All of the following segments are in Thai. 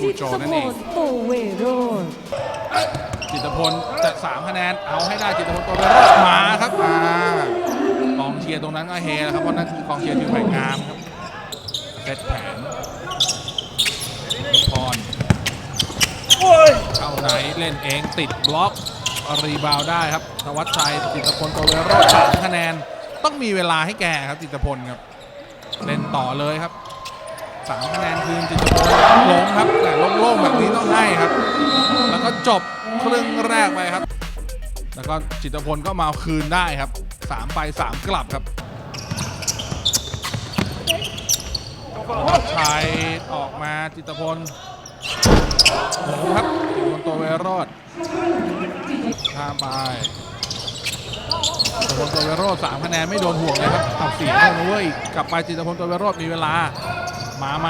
ครูโจนั่นเองโตเวโรดจิตรพลจะสามคะแนนเอาให้ได้จิตรพลตัวเบโรดมาครับมากองเชียร์ตรงนั้นก็เฮแล้วครับเพราะนั่นคือกองเชียร์ทีมไผ่งามครับเซตแผนพรเข้าไหนเล่นเองติดบล็อกรีบาวด์ได้ครับธวัชชัยจิตรพลตัวเบโรดสามคะแนนต้องมีเวลาให้แกครับจิตรพลครับเล่นต่อเลยครับ สามคะแนนคืนจิตรพลลงครับแต่โล่งๆแบบนี้ต้องให้ครับ แล้วก็จบครึ่งแรกไปครับ แล้วก็จิตพลก็มาคืนได้ครับ3ไป3กลับครับชัยออกมาจิตพลโอ้โหครับจิตรพลตัวเวโรดข้ามไปจิตพลตัวเวโรดสามคะแนนไม่โดนห่วงเลยครับเอาสี่เท่านั้นเว้ยกลับไปจิตพลตัวเวโรดมีเวลา มาไหม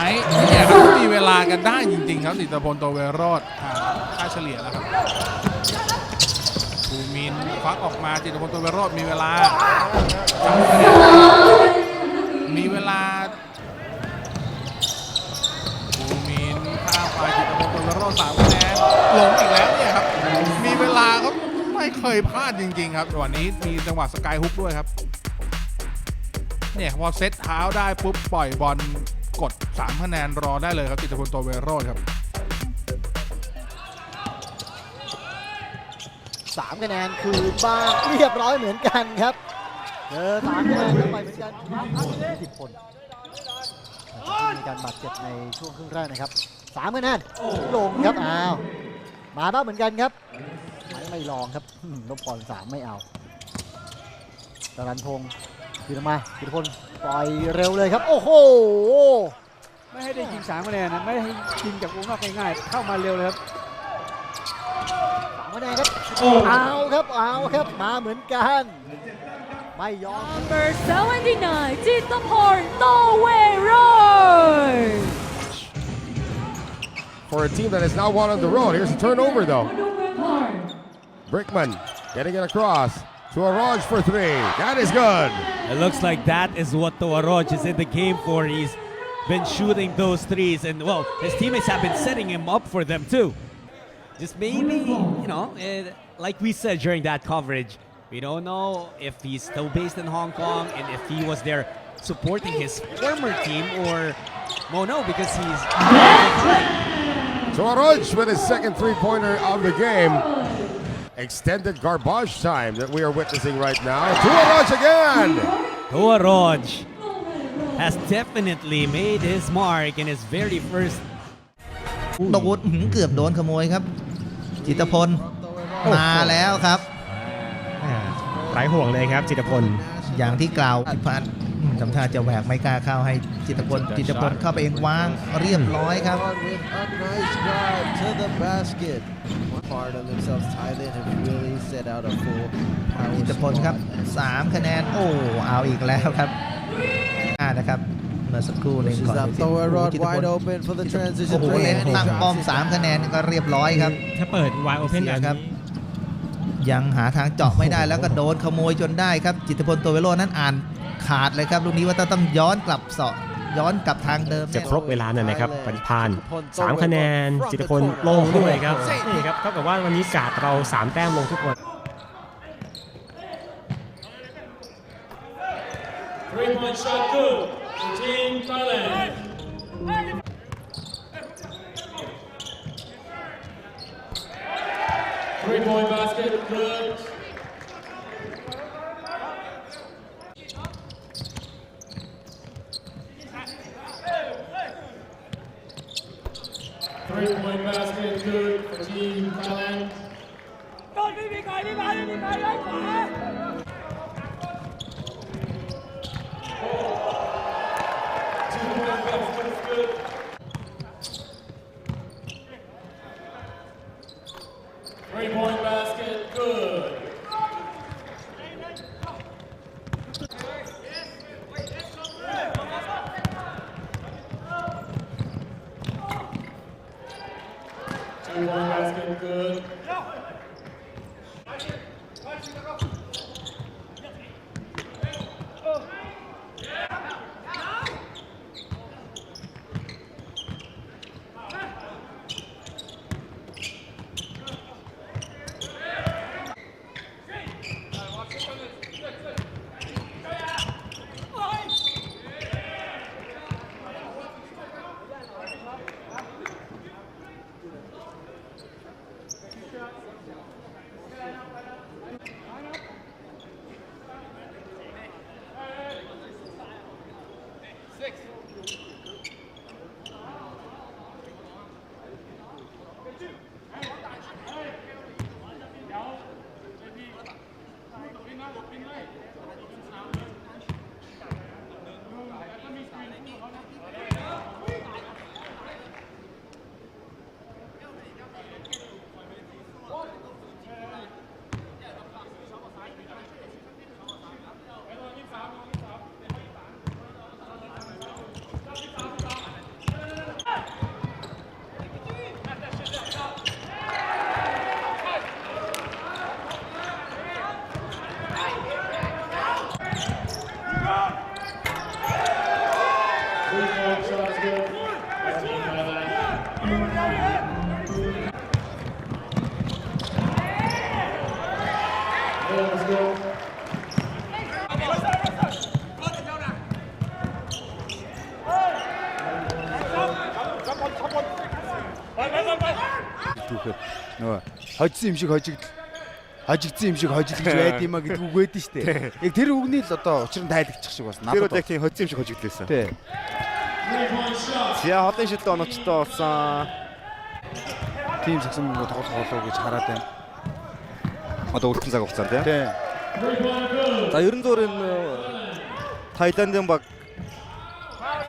เนี่ยครับมีเวลากันได้จริง ๆ ครับจิตรพลตัวเวโรดอ่าค่าเฉลี่ยแล้วครับภูมินควักออกมาจิตรพลตัวเวโรดมีเวลา มีเวลาภูมินข้ามไปจิตรพลตัวเวโรดสามคะแนนหลงอีกแล้วเนี่ยครับ มีเวลาเขาไม่เคยพลาดจริง ๆ ครับวันนี้มีจังหวะสกายฮุกด้วยครับเนี่ยพอเซตเท้าได้ปุ๊บปล่อยบอล กด 3 คะแนนรอได้เลยครับจิตพลตัวเวโรครับ สามคะแนนคืนบ้างเรียบร้อยเหมือนกันครับเจอสามคะแนนเข้าไปเหมือนกันสิบคนมีการบาดเจ็บในช่วงครึ่งแรกนะครับสามคะแนนลงครับอ้าวมาบ้างเหมือนกันครับไม่ลองครับลบพรสามไม่เอาตรันพงศ์ คืนมาคืนพลปล่อยเร็วเลยครับ โอ้โห ไม่ให้ได้ยิงสามคะแนนนะไม่ให้ยิงจากวงนอกง่ายๆเข้ามาเร็วเลยครับสามคะแนนครับเอาครับเอาครับมาเหมือนกัน ไม่ยอม number 79จิตพลโตเวโร for a team that is now one on the road. Here's a turnover though. Brickman getting it across to Araj for three. That is good. It looks like that is what Toaroj is in the game for. He's been shooting those threes, and well, his teammates have been setting him up for them too. Just maybe, you know, eh, like we said during that coverage, we don't know if he's still based in Hong Kong and if he was there supporting his former team or, well, no, because he's. So Araj with his second three-pointer of the game. Extended garbage time that we are witnessing right now. To Araj again. Toaroj has definitely made his mark in his very first โดนอื้อหือเกือบโดนขโมยครับ จิตรพล มาแล้วครับไร้ห่วงเลยครับ จิตรพล อย่างที่กล่าวพิพัฒน์อืม ทำท่าจะแหวกไม่กล้าเข้าให้จิตรพลจิตรพลเข้าไปเองวางเรียบร้อยครับ with a nice drive to the basket. Hard on themselves. Thailand have really set out a full จิ power ตรพลครับ squad. 3คะแนน โอ้ เอาอีกแล้วครับอ่านะครับเมื่อสักครู่หนึง This ก่อ is น up ที่ throw and rod จิตรพ wide ล open for the โอ้ transition โห three. เล่น and he ตั้ง drops ป้อม it down. 3คะแนนก็เรียบร้อยครับ ถ้าเปิด wide open เสีแบยบครับนี้ยังหาทางเจาะไม่ได้แล้วก็โดนขโมยจนได้ครับ จิตรพลตัวเวโรนั้นอ่าน ขาดเลยครับลูกนี้ว่าต้องย้อนกลับเสาะย้อนกลับทางเดิมจะเนี่ยครบเวลาหน่อยนะครับผ่านผ่านสามคะแนน จิตรพลลงด้วยครับนี่ครับเท่ากับว่าวันนี้กาดเรา 3 แต้มลงทุกคน Three-point shot good for Team Thailand. Three-point basket good. Three-point basket good for Team Thailand. Two-point basket good. Three-point basket, good. Two-point basket, good. Six. Түүхэд нөгөө хожсон юм шиг хожигдл хожигдсан юм шиг хожигдж байд юма гэдэг үг байдаг шүү дээ. Яг тэр үгний л одоо учир нь тайлбарчих шиг бас надад. Тэр бол яг тийм хожсон юм шиг хожигдлээсэн. Тий. Зя хотын шилдэг оноочтой болсон. Тим сагсан тоглох болоо гэж хараад байна. まあ、dolg tym zachowcem, nie? Tak. Ta Juryn Doryn, no, Titan Dębak